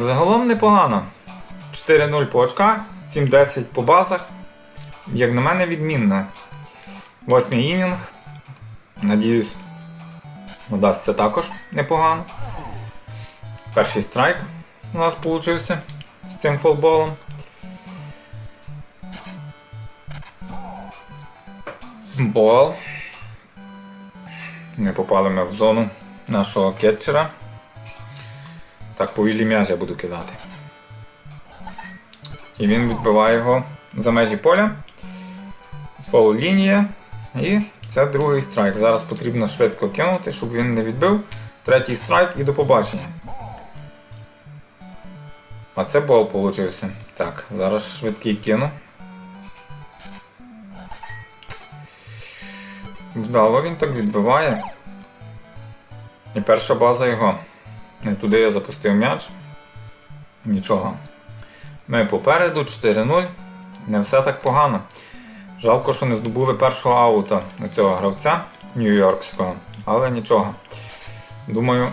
Так, загалом непогано. 4-0 по очках, 7-10 по базах. Як на мене, відмінне. Восьмий інінг. Надіюсь, удасться також непогано. Перший страйк у нас получився з цим фолболом. Бол. Не попали ми в зону нашого кетчера. Так, повільні м'яч я буду кидати. І він відбиває його за межі поля. З фол лінія. І це другий страйк. Зараз потрібно швидко кинути, щоб він не відбив. Третій страйк і до побачення. А це бол получився. Так, зараз швидкий кину. Вдало він так відбиває. І перша база його. Не туди я запустив м'яч. Нічого. Ми попереду 4-0. Не все так погано. Жалко, що не здобули першого аута у цього гравця нью-йоркського, але нічого. Думаю,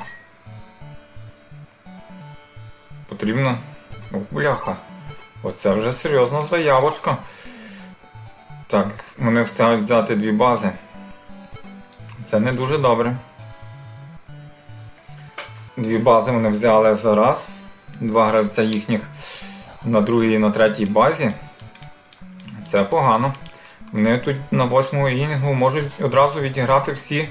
потрібно. Ох, бляха. Оце вже серйозна заявочка. Так, вони встигають взяти дві бази. Це не дуже добре. Дві бази вони взяли зараз. Два гравця їхніх на другій і на третій базі. Це погано. Вони тут на восьмому інінгу можуть одразу відіграти всі.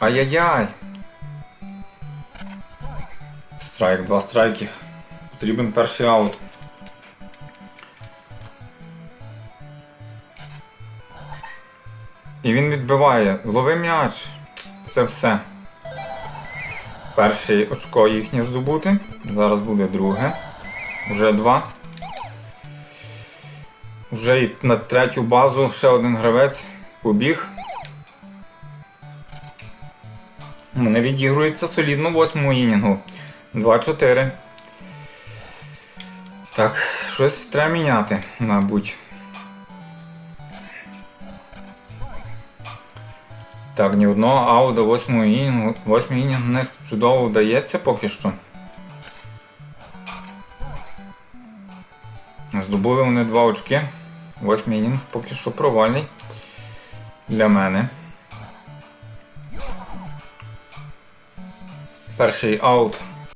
Ай-яй-яй! Страйк, два страйки. Потрібен перший аут. І він відбиває. Лови м'яч. Це все. Перший очко їхнє здобути. Зараз буде друге. Вже два. Вже і на третю базу ще один гравець побіг. Мене відігрується солідно восьмому інінгу. 2-4. Так, щось треба міняти, мабуть. Так, ні одного ауда до восьмого інінгу. Восьмий інінг не чудово вдається поки що. Здобули вони два очки. Восьмий інінг поки що провальний для мене. Перший аут